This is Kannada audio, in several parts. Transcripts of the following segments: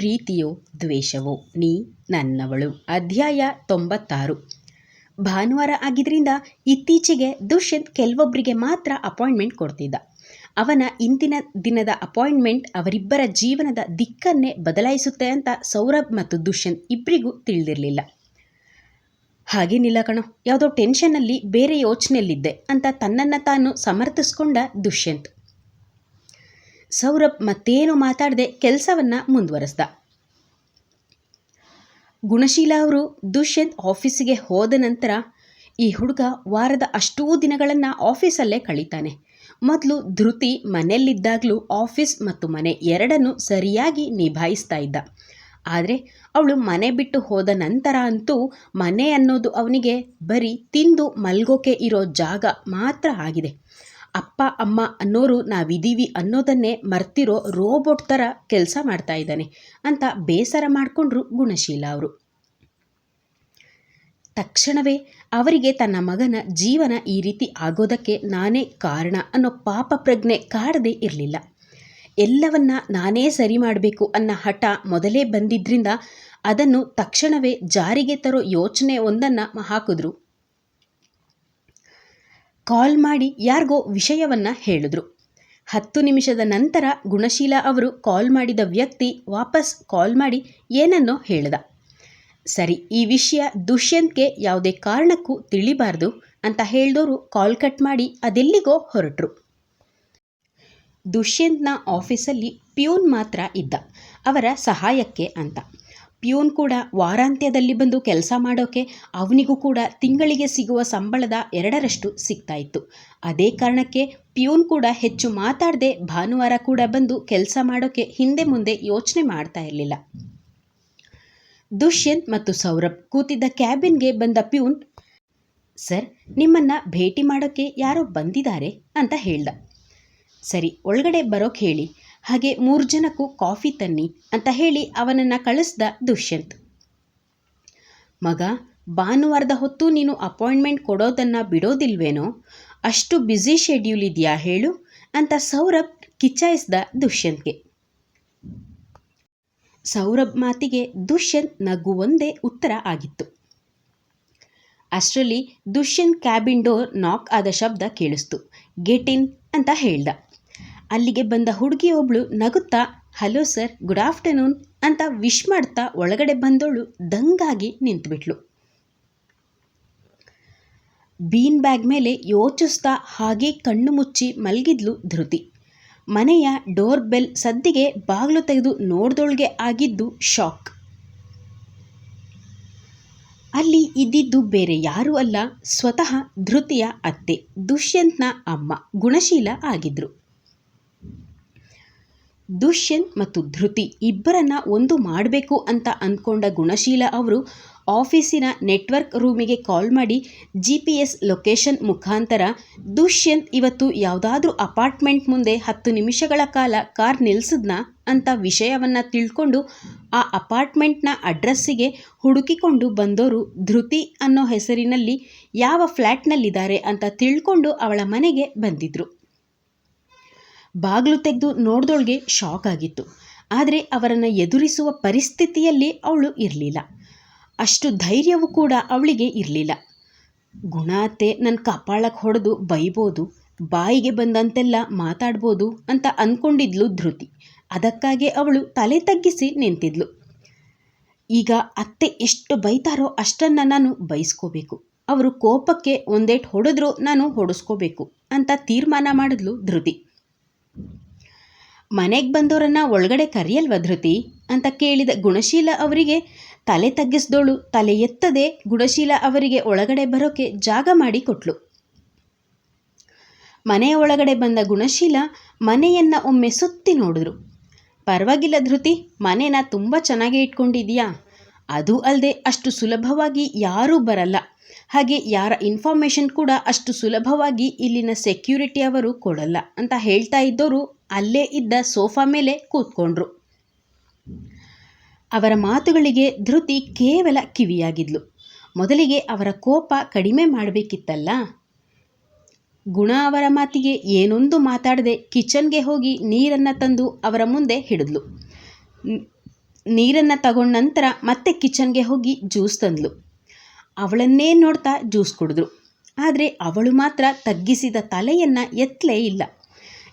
ಪ್ರೀತಿಯೋ ದ್ವೇಷವೋ ನೀ ನನ್ನವಳು. ಅಧ್ಯಾಯ ತೊಂಬತ್ತಾರು. ಭಾನುವಾರ ಆಗಿದ್ದರಿಂದ ಇತ್ತೀಚೆಗೆ ದುಷ್ಯಂತ್ ಕೆಲವೊಬ್ಬರಿಗೆ ಮಾತ್ರ ಅಪಾಯಿಂಟ್ಮೆಂಟ್ ಕೊಡ್ತಿದ್ದ. ಅವನ ಇಂದಿನ ದಿನದ ಅಪಾಯಿಂಟ್ಮೆಂಟ್ ಅವರಿಬ್ಬರ ಜೀವನದ ದಿಕ್ಕನ್ನೇ ಬದಲಾಯಿಸುತ್ತೆ ಅಂತ ಸೌರಭ್ ಮತ್ತು ದುಷ್ಯಂತ್ ಇಬ್ಬರಿಗೂ ತಿಳಿದಿರಲಿಲ್ಲ. ಹಾಗೇನಿಲ್ಲ ಕಣೋ, ಯಾವುದೋ ಟೆನ್ಷನ್ನಲ್ಲಿ ಬೇರೆ ಯೋಚನೆಯಲ್ಲಿದ್ದೆ ಅಂತ ತನ್ನನ್ನು ತಾನು ಸಮರ್ಥಿಸ್ಕೊಂಡ ದುಷ್ಯಂತ್. ಸೌರಭ್ ಮತ್ತೇನು ಮಾತಾಡದೆ ಕೆಲಸವನ್ನು ಮುಂದುವರೆಸ್ದ. ಗುಣಶೀಲ ಅವರು ದುಷ್ಯಂತ್ ಆಫೀಸಿಗೆ ಹೋದ ನಂತರ ಈ ಹುಡುಗ ವಾರದ ಅಷ್ಟೂ ದಿನಗಳನ್ನು ಆಫೀಸಲ್ಲೇ ಕಳೀತಾನೆ. ಮೊದಲು ಧೃತಿ ಮನೆಯಲ್ಲಿದ್ದಾಗಲೂ ಆಫೀಸ್ ಮತ್ತು ಮನೆ ಎರಡನ್ನೂ ಸರಿಯಾಗಿ ನಿಭಾಯಿಸ್ತಾ ಇದ್ದ. ಆದರೆ ಅವಳು ಮನೆ ಬಿಟ್ಟು ಹೋದ ನಂತರ ಅಂತೂ ಮನೆ ಅನ್ನೋದು ಅವನಿಗೆ ಬರೀ ತಿಂದು ಮಲ್ಗೋಕೆ ಇರೋ ಜಾಗ ಮಾತ್ರ ಆಗಿದೆ. ಅಪ್ಪ, ಅಮ್ಮ ಅನ್ನೋರು ನಾವಿದ್ದೀವಿ ಅನ್ನೋದನ್ನೇ ಮರ್ತಿರೋ ರೋಬೋಟ್ ಥರ ಕೆಲಸ ಮಾಡ್ತಾ ಇದ್ದಾನೆ ಅಂತ ಬೇಸರ ಮಾಡಿಕೊಂಡ್ರು ಗುಣಶೀಲ ಅವರು. ತಕ್ಷಣವೇ ಅವರಿಗೆ ತನ್ನ ಮಗನ ಜೀವನ ಈ ರೀತಿ ಆಗೋದಕ್ಕೆ ನಾನೇ ಕಾರಣ ಅನ್ನೋ ಪಾಪ ಪ್ರಜ್ಞೆ ಕಾಡದೇ ಇರಲಿಲ್ಲ. ಎಲ್ಲವನ್ನ ನಾನೇ ಸರಿ ಮಾಡಬೇಕು ಅನ್ನೋ ಹಠ ಮೊದಲೇ ಬಂದಿದ್ದರಿಂದ ಅದನ್ನು ತಕ್ಷಣವೇ ಜಾರಿಗೆ ತರೋ ಯೋಚನೆ ಒಂದನ್ನು ಹಾಕಿದ್ರು ಕಾಲ್ ಮಾಡಿ ಯಾರಿಗೋ ವಿಷಯವನ್ನು ಹೇಳಿದ್ರು. ಹತ್ತು ನಿಮಿಷದ ನಂತರ ಗುಣಶೀಲ ಅವರು ಕಾಲ್ ಮಾಡಿದ ವ್ಯಕ್ತಿ ವಾಪಸ್ ಕಾಲ್ ಮಾಡಿ ಏನನ್ನೋ ಹೇಳಿದ. ಸರಿ, ಈ ವಿಷಯ ದುಷ್ಯಂತ್ಗೆ ಯಾವುದೇ ಕಾರಣಕ್ಕೂ ತಿಳಿಬಾರ್ದು ಅಂತ ಹೇಳಿದವರು ಕಾಲ್ ಕಟ್ ಮಾಡಿ ಅದೆಲ್ಲಿಗೋ ಹೊರಟರು. ದುಷ್ಯಂತ್ನ ಆಫೀಸಲ್ಲಿ ಪ್ಯೂನ್ ಮಾತ್ರ ಇದ್ದ, ಅವರ ಸಹಾಯಕ್ಕೆ ಅಂತ. ಪ್ಯೂನ್ ಕೂಡ ವಾರಾಂತ್ಯದಲ್ಲಿ ಬಂದು ಕೆಲಸ ಮಾಡೋಕೆ ಅವನಿಗೂ ಕೂಡ ತಿಂಗಳಿಗೆ ಸಿಗುವ ಸಂಬಳದ ಎರಡರಷ್ಟು ಸಿಗ್ತಾ ಇತ್ತು ಅದೇ ಕಾರಣಕ್ಕೆ ಪ್ಯೂನ್ ಕೂಡ ಹೆಚ್ಚು ಮಾತಾಡದೆ ಭಾನುವಾರ ಕೂಡ ಬಂದು ಕೆಲಸ ಮಾಡೋಕ್ಕೆ ಹಿಂದೆ ಮುಂದೆ ಯೋಚನೆ ಮಾಡ್ತಾ ಇರಲಿಲ್ಲ. ದುಷ್ಯಂತ್ ಮತ್ತು ಸೌರಭ್ ಕೂತಿದ್ದ ಕ್ಯಾಬಿನ್ಗೆ ಬಂದ ಪ್ಯೂನ್, ಸರ್, ನಿಮ್ಮನ್ನು ಭೇಟಿ ಮಾಡೋಕ್ಕೆ ಯಾರೋ ಬಂದಿದ್ದಾರೆ ಅಂತ ಹೇಳ್ದ. ಸರಿ, ಒಳಗಡೆ ಬರೋಕೆ ಹೇಳಿ. ಹಾಗೆ ಮೂರು ಜನಕ್ಕೂ ಕಾಫಿ ತನ್ನಿ ಅಂತ ಹೇಳಿ ಅವನನ್ನು ಕಳಿಸ್ದ ದುಷ್ಯಂತ್. ಮಗ, ಭಾನುವಾರದ ಹೊತ್ತು ನೀನು ಅಪಾಯಿಂಟ್ಮೆಂಟ್ ಕೊಡೋದನ್ನು ಬಿಡೋದಿಲ್ವೇನೋ? ಅಷ್ಟು ಬ್ಯುಸಿ ಶೆಡ್ಯೂಲ್ ಇದೆಯಾ ಹೇಳು ಅಂತ ಸೌರಭ್ ಕಿಚ್ಚಾಯಿಸ್ದ ದುಷ್ಯಂತ್ಗೆ. ಸೌರಭ್ ಮಾತಿಗೆ ದುಷ್ಯಂತ್ ನಗುವೊಂದೇ ಉತ್ತರ ಆಗಿತ್ತು. ಅಷ್ಟರಲ್ಲಿ ದುಷ್ಯಂತ್ ಕ್ಯಾಬಿನ್ ಡೋರ್ ನಾಕ್ ಆದ ಶಬ್ದ ಕೇಳಿಸ್ತು. ಗೆಟ್ ಇನ್ ಅಂತ ಹೇಳ್ದ. ಅಲ್ಲಿಗೆ ಬಂದ ಹುಡುಗಿಯೊಬ್ಳು ನಗುತ್ತಾ, ಹಲೋ ಸರ್, ಗುಡ್ ಆಫ್ಟರ್ನೂನ್ ಅಂತ ವಿಶ್ ಮಾಡ್ತಾ ಒಳಗಡೆ ಬಂದವಳು ದಂಗಾಗಿ ನಿಂತುಬಿಟ್ಲು. ಬೀನ್ ಬ್ಯಾಗ್ ಮೇಲೆ ಯೋಚಿಸ್ತಾ ಹಾಗೆ ಕಣ್ಣು ಮುಚ್ಚಿ ಮಲಗಿದ್ಲು ಧೃತಿ. ಮನೆಯ ಡೋರ್ ಬೆಲ್ ಸದ್ದಿಗೆ ಬಾಗಿಲು ತೆಗೆದು ನೋಡ್ದೊಳಗೆ ಆಗಿದ್ದು ಶಾಕ್. ಅಲ್ಲಿ ಇದ್ದಿದ್ದು ಬೇರೆ ಯಾರೂ ಅಲ್ಲ, ಸ್ವತಃ ಧೃತಿಯ ಅತ್ತೆ, ದುಷ್ಯಂತ್ನ ಅಮ್ಮ, ಗುಣಶೀಲ ಆಗಿದ್ರು. ದುಷ್ಯಂತ್ ಮತ್ತು ಧೃತಿ ಇಬ್ಬರನ್ನ ಒಂದು ಮಾಡಬೇಕು ಅಂತ ಅಂದ್ಕೊಂಡ ಗುಣಶೀಲ ಅವರು ಆಫೀಸಿನ ನೆಟ್ವರ್ಕ್ ರೂಮಿಗೆ ಕಾಲ್ ಮಾಡಿ ಜಿ ಪಿ ಎಸ್ ಲೊಕೇಶನ್ ಮುಖಾಂತರ, ದುಷ್ಯಂತ್, ಇವತ್ತು ಯಾವುದಾದ್ರೂ ಅಪಾರ್ಟ್ಮೆಂಟ್ ಮುಂದೆ ಹತ್ತು ನಿಮಿಷಗಳ ಕಾಲ ಕಾರ್ ನಿಲ್ಸಿದ್ನ? ಅಂತ ವಿಷಯವನ್ನು ತಿಳ್ಕೊಂಡು ಆ ಅಪಾರ್ಟ್ಮೆಂಟ್ನ ಅಡ್ರೆಸ್ಸಿಗೆ ಹುಡುಕಿಕೊಂಡು ಬಂದವರು ಧೃತಿ ಅನ್ನೋ ಹೆಸರಿನಲ್ಲಿ ಯಾವ ಫ್ಲ್ಯಾಟ್ನಲ್ಲಿದ್ದಾರೆ ಅಂತ ತಿಳ್ಕೊಂಡು ಅವಳ ಮನೆಗೆ ಬಂದಿದ್ರು. ಬಾಗಿಲು ತೆಗೆದು ನೋಡ್ದೊಳಗೆ ಶಾಕ್ ಆಗಿತ್ತು. ಆದರೆ ಅವರನ್ನು ಎದುರಿಸುವ ಪರಿಸ್ಥಿತಿಯಲ್ಲಿ ಅವಳು ಇರಲಿಲ್ಲ. ಅಷ್ಟು ಧೈರ್ಯವೂ ಕೂಡ ಅವಳಿಗೆ ಇರಲಿಲ್ಲ. ಗುಣಾತೆ ನನ್ನ ಕಪಾಳಕ್ಕೆ ಹೊಡೆದು ಬೈಬೋದು, ಬಾಯಿಗೆ ಬಂದಂತೆಲ್ಲ ಮಾತಾಡ್ಬೋದು ಅಂತ ಅಂದ್ಕೊಂಡಿದ್ಲು ಧೃತಿ. ಅದಕ್ಕಾಗಿ ಅವಳು ತಲೆ ತಗ್ಗಿಸಿ ನಿಂತಿದ್ಲು. ಈಗ ಅತ್ತೆ ಎಷ್ಟು ಬೈತಾರೋ ಅಷ್ಟನ್ನು ನಾನು ಬಯಸ್ಕೋಬೇಕು ಅವರು ಕೋಪಕ್ಕೆ ಒಂದೇಟ್ ಹೊಡೆದ್ರೂ ನಾನು ಹೊಡೆಸ್ಕೋಬೇಕು ಅಂತ ತೀರ್ಮಾನ ಮಾಡಿದ್ಲು ಧೃತಿ. ಮನೆಗೆ ಬಂದವರನ್ನ ಒಳಗಡೆ ಕರೆಯಲ್ವ ಧೃತಿ? ಅಂತ ಕೇಳಿದ ಗುಣಶೀಲ ಅವರಿಗೆ ತಲೆ ತಗ್ಗಿಸ್ದೋಳು, ತಲೆ ಎತ್ತದೆ ಗುಣಶೀಲ ಅವರಿಗೆ ಒಳಗಡೆ ಬರೋಕೆ ಜಾಗ ಮಾಡಿ ಕೊಟ್ಲು. ಮನೆಯ ಒಳಗಡೆ ಬಂದ ಗುಣಶೀಲ ಮನೆಯನ್ನು ಒಮ್ಮೆ ಸುತ್ತಿ ನೋಡಿದ್ರು. ಪರವಾಗಿಲ್ಲ ಧೃತಿ, ಮನೇನ ತುಂಬ ಚೆನ್ನಾಗಿ ಇಟ್ಕೊಂಡಿದೀಯಾ? ಅದು ಅಲ್ಲದೆ ಅಷ್ಟು ಸುಲಭವಾಗಿ ಯಾರೂ ಬರಲ್ಲ. ಹಾಗೆ ಯಾರ ಇನ್ಫಾರ್ಮೇಷನ್ ಕೂಡ ಅಷ್ಟು ಸುಲಭವಾಗಿ ಇಲ್ಲಿನ ಸೆಕ್ಯೂರಿಟಿ ಅವರು ಕೊಡಲ್ಲ ಅಂತ ಹೇಳ್ತಾ ಇದ್ದವರು ಅಲ್ಲೇ ಇದ್ದ ಸೋಫಾ ಮೇಲೆ ಕೂತ್ಕೊಂಡ್ರು. ಅವರ ಮಾತುಗಳಿಗೆ ಧೃತಿ ಕೇವಲ ಕಿವಿಯಾಗಿದ್ಲು. ಮೊದಲಿಗೆ ಅವರ ಕೋಪ ಕಡಿಮೆ ಮಾಡಬೇಕಿತ್ತಲ್ಲ. ಗುಣ ಅವರ ಮಾತಿಗೆ ಏನೊಂದು ಮಾತಾಡದೆ ಕಿಚನ್ಗೆ ಹೋಗಿ ನೀರನ್ನು ತಂದು ಅವರ ಮುಂದೆ ಹಿಡಿದ್ಲು. ನೀರನ್ನು ತಗೊಂಡ ನಂತರ ಮತ್ತೆ ಕಿಚನ್ಗೆ ಹೋಗಿ ಜ್ಯೂಸ್ ತಂದ್ಲು. ಅವಳನ್ನೇ ನೋಡ್ತಾ ಜ್ಯೂಸ್ ಕುಡಿದ್ರು. ಆದರೆ ಅವಳು ಮಾತ್ರ ತಗ್ಗಿಸಿದ ತಲೆಯನ್ನು ಎತ್ತಲೇ ಇಲ್ಲ.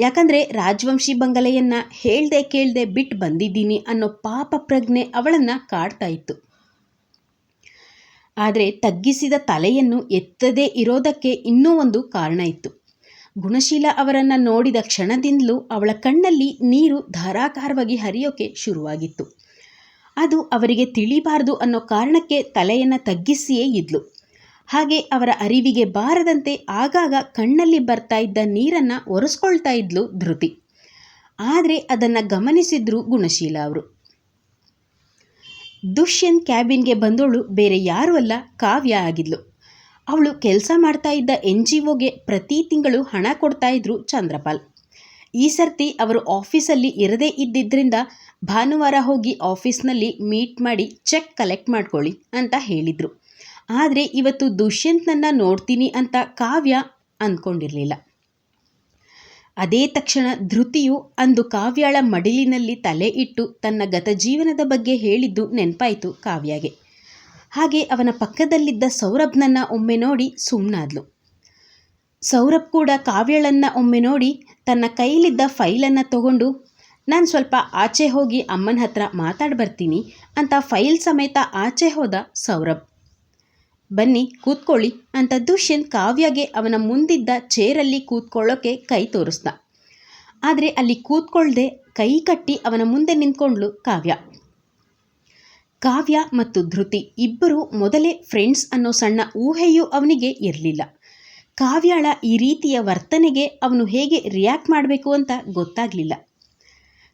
ಯಾಕಂದರೆ ರಾಜವಂಶಿ ಬಂಗಲೆಯನ್ನು ಹೇಳ್ದೆ ಕೇಳ್ದೆ ಬಿಟ್ಟು ಬಂದಿದ್ದೀನಿ ಅನ್ನೋ ಪಾಪ ಪ್ರಜ್ಞೆ ಅವಳನ್ನು ಕಾಡ್ತಾ ಇತ್ತು. ಆದರೆ ತಗ್ಗಿಸಿದ ತಲೆಯನ್ನು ಎತ್ತದೇ ಇರೋದಕ್ಕೆ ಇನ್ನೂ ಒಂದು ಕಾರಣ ಇತ್ತು. ಗುಣಶೀಲ ಅವರನ್ನು ನೋಡಿದ ಕ್ಷಣದಿಂದಲೂ ಅವಳ ಕಣ್ಣಲ್ಲಿ ನೀರು ಧಾರಾಕಾರವಾಗಿ ಹರಿಯೋಕೆ ಶುರುವಾಗಿತ್ತು. ಅದು ಅವರಿಗೆ ತಿಳಿಬಾರದು ಅನ್ನೋ ಕಾರಣಕ್ಕೆ ತಲೆಯನ್ನು ತಗ್ಗಿಸಿಯೇ ಇದ್ಲು. ಹಾಗೆ ಅವರ ಅರಿವಿಗೆ ಬಾರದಂತೆ ಆಗಾಗ ಕಣ್ಣಲ್ಲಿ ಬರ್ತಾ ಇದ್ದ ನೀರನ್ನು ಒರೆಸ್ಕೊಳ್ತಾ ಇದ್ಲು ಧೃತಿ. ಆದರೆ ಅದನ್ನು ಗಮನಿಸಿದ್ರು ಗುಣಶೀಲ ಅವರು. ದುಷ್ಯಂತ್ ಕ್ಯಾಬಿನ್ಗೆ ಬಂದವಳು ಬೇರೆ ಯಾರೂ ಅಲ್ಲ, ಕಾವ್ಯ ಆಗಿದ್ಲು. ಅವಳು ಕೆಲಸ ಮಾಡ್ತಾ ಇದ್ದ ಎನ್ ಜಿ ಒಗೆ ಪ್ರತಿ ತಿಂಗಳು ಹಣ ಕೊಡ್ತಾ ಇದ್ರು ಚಂದ್ರಪಾಲ್. ಈ ಸರ್ತಿ ಅವರು ಆಫೀಸಲ್ಲಿ ಇರದೇ ಇದ್ದಿದ್ದರಿಂದ ಭಾನುವಾರ ಹೋಗಿ ಆಫೀಸ್ನಲ್ಲಿ ಮೀಟ್ ಮಾಡಿ ಚೆಕ್ ಕಲೆಕ್ಟ್ ಮಾಡ್ಕೊಳ್ಳಿ ಅಂತ ಹೇಳಿದರು. ಆದರೆ ಇವತ್ತು ದುಷ್ಯಂತನನ್ನು ನೋಡ್ತೀನಿ ಅಂತ ಕಾವ್ಯ ಅಂದ್ಕೊಂಡಿರಲಿಲ್ಲ. ಅದೇ ತಕ್ಷಣ ಧೃತಿಯು ಅಂದು ಕಾವ್ಯಾಳ ಮಡಿಲಿನಲ್ಲಿ ತಲೆ ಇಟ್ಟು ತನ್ನ ಗತ ಜೀವನದ ಬಗ್ಗೆ ಹೇಳಿದ್ದು ನೆನಪಾಯಿತು ಕಾವ್ಯಗೆ. ಹಾಗೆ ಅವನ ಪಕ್ಕದಲ್ಲಿದ್ದ ಸೌರಭ್ನನ್ನು ಒಮ್ಮೆ ನೋಡಿ ಸುಮ್ಮನಾದ್ಲು ಸೌರಭ್ ಕೂಡ ಕಾವ್ಯಳನ್ನು ಒಮ್ಮೆ ನೋಡಿ ತನ್ನ ಕೈಲಿದ್ದ ಫೈಲನ್ನು ತಗೊಂಡು ನಾನು ಸ್ವಲ್ಪ ಆಚೆ ಹೋಗಿ ಅಮ್ಮನ ಹತ್ರ ಮಾತಾಡಿ ಬರ್ತೀನಿ ಅಂತ ಫೈಲ್ ಸಮೇತ ಆಚೆ ಹೋದ ಸೌರಭ್. ಬನ್ನಿ ಕೂತ್ಕೊಳ್ಳಿ ಅಂತ ದುಷ್ಯಂತ್ ಕಾವ್ಯಗೆ ಅವನ ಮುಂದಿದ್ದ ಚೇರಲ್ಲಿ ಕೂತ್ಕೊಳ್ಳೋಕೆ ಕೈ ತೋರಿಸ್ದ. ಆದರೆ ಅಲ್ಲಿ ಕೂತ್ಕೊಳ್ಳದೆ ಕೈ ಕಟ್ಟಿ ಅವನ ಮುಂದೆ ನಿಂತ್ಕೊಂಡ್ಲು ಕಾವ್ಯ. ಕಾವ್ಯ ಮತ್ತು ಧೃತಿ ಇಬ್ಬರು ಮೊದಲೇ ಫ್ರೆಂಡ್ಸ್ ಅನ್ನೋ ಸಣ್ಣ ಊಹೆಯೂ ಅವನಿಗೆ ಇರಲಿಲ್ಲ. ಕಾವ್ಯಾಳ ಈ ರೀತಿಯ ವರ್ತನೆಗೆ ಅವನು ಹೇಗೆ ರಿಯಾಕ್ಟ್ ಮಾಡಬೇಕು ಅಂತ ಗೊತ್ತಾಗಲಿಲ್ಲ.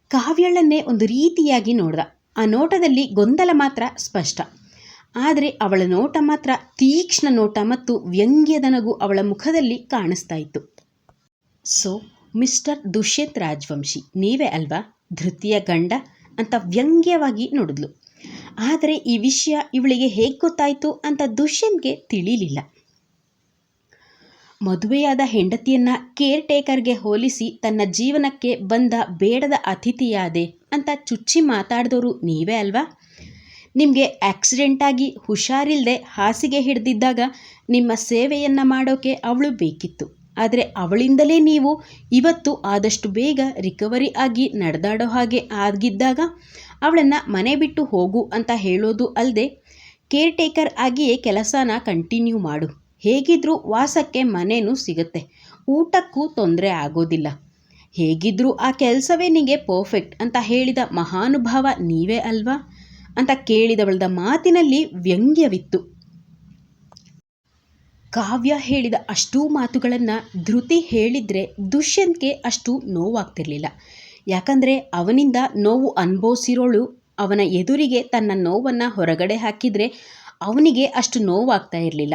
ಕಾವ್ಯಾಳನ್ನೇ ಒಂದು ರೀತಿಯಾಗಿ ನೋಡ್ದ. ಆ ನೋಟದಲ್ಲಿ ಗೊಂದಲ ಮಾತ್ರ ಸ್ಪಷ್ಟ. ಆದರೆ ಅವಳ ನೋಟ ಮಾತ್ರ ತೀಕ್ಷ್ಣ ನೋಟ ಮತ್ತು ವ್ಯಂಗ್ಯದ ನಗು ಅವಳ ಮುಖದಲ್ಲಿ ಕಾಣಿಸ್ತಾ ಇತ್ತು. ಸೊ, ಮಿಸ್ಟರ್ ದುಷ್ಯಂತ್ ರಾಜವಂಶಿ, ನೀವೇ ಅಲ್ವಾ ಧೃತಿಯ ಗಂಡ ಅಂತ ವ್ಯಂಗ್ಯವಾಗಿ ನೋಡಿದ್ಲು. ಆದರೆ ಈ ವಿಷಯ ಇವಳಿಗೆ ಹೇಗೆ ಗೊತ್ತಾಯಿತು ಅಂತ ದುಷ್ಯಂತ್ಗೆ ತಿಳಿಲಿಲ್ಲ. ಮದುವೆಯಾದ ಹೆಂಡತಿಯನ್ನ ಕೇರ್ ಟೇಕರ್ಗೆ ಹೋಲಿಸಿ ತನ್ನ ಜೀವನಕ್ಕೆ ಬಂದ ಬೇಡದ ಅತಿಥಿಯಾದೆ ಅಂತ ಚುಚ್ಚಿ ಮಾತಾಡಿದವರು ನೀವೇ ಅಲ್ವಾ? ನಿಮಗೆ ಆಕ್ಸಿಡೆಂಟಾಗಿ ಹುಷಾರಿಲ್ಲದೆ ಹಾಸಿಗೆ ಹಿಡಿದಿದ್ದಾಗ ನಿಮ್ಮ ಸೇವೆಯನ್ನು ಮಾಡೋಕೆ ಅವಳು ಬೇಕಿತ್ತು. ಆದರೆ ಅವಳಿಂದಲೇ ನೀವು ಇವತ್ತು ಆದಷ್ಟು ಬೇಗ ರಿಕವರಿ ಆಗಿ ನಡೆದಾಡೋ ಹಾಗೆ ಆಗಿದ್ದಾಗ ಅವಳನ್ನು ಮನೆ ಬಿಟ್ಟು ಹೋಗು ಅಂತ ಹೇಳೋದು ಅಲ್ಲದೆ ಕೇರ್ ಟೇಕರ್ ಆಗಿಯೇ ಕೆಲಸನ ಕಂಟಿನ್ಯೂ ಮಾಡು. ಹೇಗಿದ್ರೂ ವಾಸಕ್ಕೆ ಮನೆನೂ ಸಿಗುತ್ತೆ. ಊಟಕ್ಕೂ ತೊಂದರೆ ಆಗೋದಿಲ್ಲ. ಹೇಗಿದ್ರೂ ಆ ಕೆಲಸವೇ ನಿಮಗೆ ಪರ್ಫೆಕ್ಟ್ ಅಂತ ಹೇಳಿದ ಮಹಾನುಭಾವ ನೀವೇ ಅಲ್ವಾ? ಅಂತ ಕೇಳಿದವಳದ ಮಾತಿನಲ್ಲಿ ವ್ಯಂಗ್ಯವಿತ್ತು. ಕಾವ್ಯ ಹೇಳಿದ ಅಷ್ಟೂ ಮಾತುಗಳನ್ನು ಧೃತಿ ಹೇಳಿದರೆ ದುಷ್ಯಂತ್ಗೆ ಅಷ್ಟು ನೋವಾಗ್ತಿರಲಿಲ್ಲ. ಯಾಕಂದರೆ ಅವನಿಂದ ನೋವು ಅನುಭವಿಸಿರೋಳು, ಅವನ ಎದುರಿಗೆ ತನ್ನ ನೋವನ್ನು ಹೊರಗಡೆ ಹಾಕಿದರೆ ಅವನಿಗೆ ಅಷ್ಟು ನೋವಾಗ್ತಾ ಇರಲಿಲ್ಲ.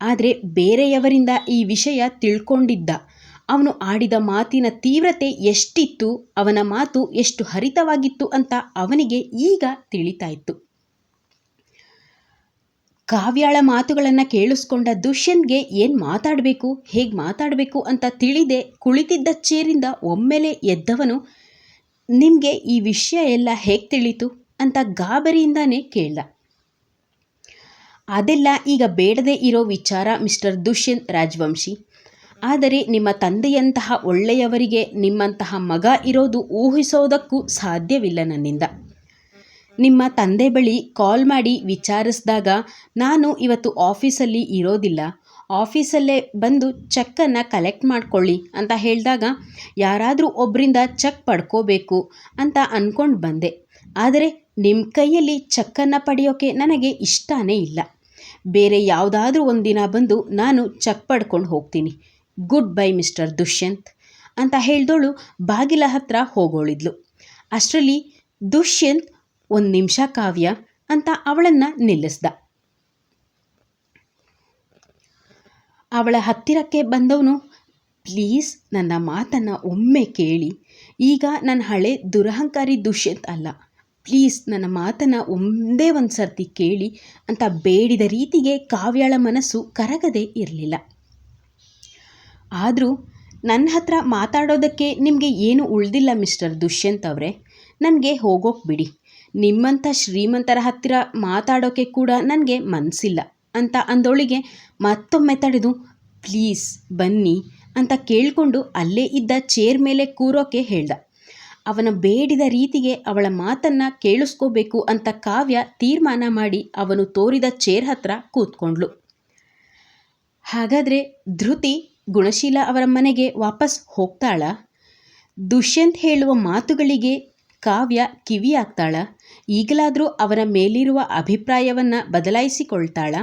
ಆದರೆ ಬೇರೆಯವರಿಂದ ಈ ವಿಷಯ ತಿಳ್ಕೊಂಡಿದ್ದ. ಅವನು ಆಡಿದ ಮಾತಿನ ತೀವ್ರತೆ ಎಷ್ಟಿತ್ತು, ಅವನ ಮಾತು ಎಷ್ಟು ಹರಿತವಾಗಿತ್ತು ಅಂತ ಅವನಿಗೆ ಈಗ ತಿಳಿತಾ ಇತ್ತು ಕಾವ್ಯಾಳ ಮಾತುಗಳನ್ನು ಕೇಳಿಸ್ಕೊಂಡ ದುಷ್ಯಂತ್ಗೆ ಏನು ಮಾತಾಡಬೇಕು, ಹೇಗೆ ಮಾತಾಡಬೇಕು ಅಂತ ತಿಳಿದೆ ಕುಳಿತಿದ್ದ ಚೇರಿಂದ ಒಮ್ಮೆಲೆ ಎದ್ದವನು, ನಿಮಗೆ ಈ ವಿಷಯ ಎಲ್ಲ ಹೇಗೆ ತಿಳಿತು? ಅಂತ ಗಾಬರಿಯಿಂದಾನೇ ಕೇಳ್ದ. ಅದೆಲ್ಲ ಈಗ ಬೇಡದೇ ಇರೋ ವಿಚಾರ ಮಿಸ್ಟರ್ ದುಷ್ಯಂತ್ ರಾಜವಂಶಿ. ಆದರೆ ನಿಮ್ಮ ತಂದೆಯಂತಹ ಒಳ್ಳೆಯವರಿಗೆ ನಿಮ್ಮಂತಹ ಮಗ ಇರೋದು ಊಹಿಸೋದಕ್ಕೂ ಸಾಧ್ಯವಿಲ್ಲ ನನ್ನಿಂದ. ನಿಮ್ಮ ತಂದೆ ಬಳಿ ಕಾಲ್ ಮಾಡಿ ವಿಚಾರಿಸಿದಾಗ ನಾನು ಇವತ್ತು ಆಫೀಸಲ್ಲಿ ಇರೋದಿಲ್ಲ. ಆಫೀಸಲ್ಲೇ ಬಂದು ಚೆಕ್ಕನ್ನು ಕಲೆಕ್ಟ್ ಮಾಡ್ಕೊಳ್ಳಿ ಅಂತ ಹೇಳಿದಾಗ ಯಾರಾದರೂ ಒಬ್ಬರಿಂದ ಚೆಕ್ ಪಡ್ಕೋಬೇಕು ಅಂತ ಅಂದ್ಕೊಂಡು ಬಂದೆ. ಆದರೆ ನಿಮ್ಮ ಕೈಯಲ್ಲಿ ಚೆಕ್ಕನ್ನು ಪಡೆಯೋಕೆ ನನಗೆ ಇಷ್ಟನೇ ಇಲ್ಲ. ಬೇರೆ ಯಾವುದಾದ್ರೂ ಒಂದಿನ ಬಂದು ನಾನು ಚೆಕ್ ಪಡ್ಕೊಂಡು ಹೋಗ್ತೀನಿ. ಗುಡ್ ಬೈ ಮಿಸ್ಟರ್ ದುಷ್ಯಂತ್ ಅಂತ ಹೇಳಿದವಳು ಬಾಗಿಲ ಹತ್ರ ಹೋಗೋಳಿದ್ಲು. ಅಷ್ಟರಲ್ಲಿ ದುಷ್ಯಂತ್ ಒಂದು ನಿಮಿಷ ಕಾವ್ಯ ಅಂತ ಅವಳನ್ನು ನಿಲ್ಲಿಸ್ದ. ಅವಳ ಹತ್ತಿರಕ್ಕೆ ಬಂದವನು, ಪ್ಲೀಸ್ ನನ್ನ ಮಾತನ್ನು ಒಮ್ಮೆ ಕೇಳಿ. ಈಗ ನನ್ನ ಹಳೆ ದುರಹಂಕಾರಿ ದುಷ್ಯಂತ್ ಅಲ್ಲ. ಪ್ಲೀಸ್ ನನ್ನ ಮಾತನ್ನು ಒಂದೇ ಒಂದು ಸರ್ತಿ ಕೇಳಿ ಅಂತ ಬೇಡಿದ ರೀತಿಗೆ ಕಾವ್ಯಾಳ ಮನಸ್ಸು ಕರಗದೇ ಇರಲಿಲ್ಲ. ಆದರೂ ನನ್ನ ಹತ್ರ ಮಾತಾಡೋದಕ್ಕೆ ನಿಮಗೆ ಏನು ಉಳಿದಿಲ್ಲ ಮಿಸ್ಟರ್ ದುಷ್ಯಂತ್ ಅವರೇ? ನನಗೆ ಹೋಗೋಕೆ ಬಿಡಿ. ನಿಮ್ಮಂಥ ಶ್ರೀಮಂತರ ಹತ್ತಿರ ಮಾತಾಡೋಕ್ಕೆ ಕೂಡ ನನಗೆ ಮನಸ್ಸಿಲ್ಲ ಅಂತ ಅಂದೋಳಿಗೆ ಮತ್ತೊಮ್ಮೆ ತಡೆದು, ಪ್ಲೀಸ್ ಬನ್ನಿ ಅಂತ ಕೇಳಿಕೊಂಡು ಅಲ್ಲೇ ಇದ್ದ ಚೇರ್ ಮೇಲೆ ಕೂರೋಕೆ ಹೇಳ್ದ. ಅವನ ಬೇಡಿದ ರೀತಿಗೆ ಅವಳ ಮಾತನ್ನ ಕೇಳಿಸ್ಕೋಬೇಕು ಅಂತ ಕಾವ್ಯ ತೀರ್ಮಾನ ಮಾಡಿ ಅವನು ತೋರಿದ ಚೇರ್ ಹತ್ರ ಕೂತ್ಕೊಂಡ್ಳು ಹಾಗಾದರೆ ಧೃತಿ ಗುಣಶೀಲ ಅವರ ಮನೆಗೆ ವಾಪಸ್ ಹೋಗ್ತಾಳ? ದುಷ್ಯಂತ್ ಹೇಳುವ ಮಾತುಗಳಿಗೆ ಕಾವ್ಯ ಕಿವಿಯಾಗ್ತಾಳ? ಈಗಲಾದರೂ ಅವರ ಮೇಲಿರುವ ಅಭಿಪ್ರಾಯವನ್ನು ಬದಲಾಯಿಸಿಕೊಳ್ತಾಳ?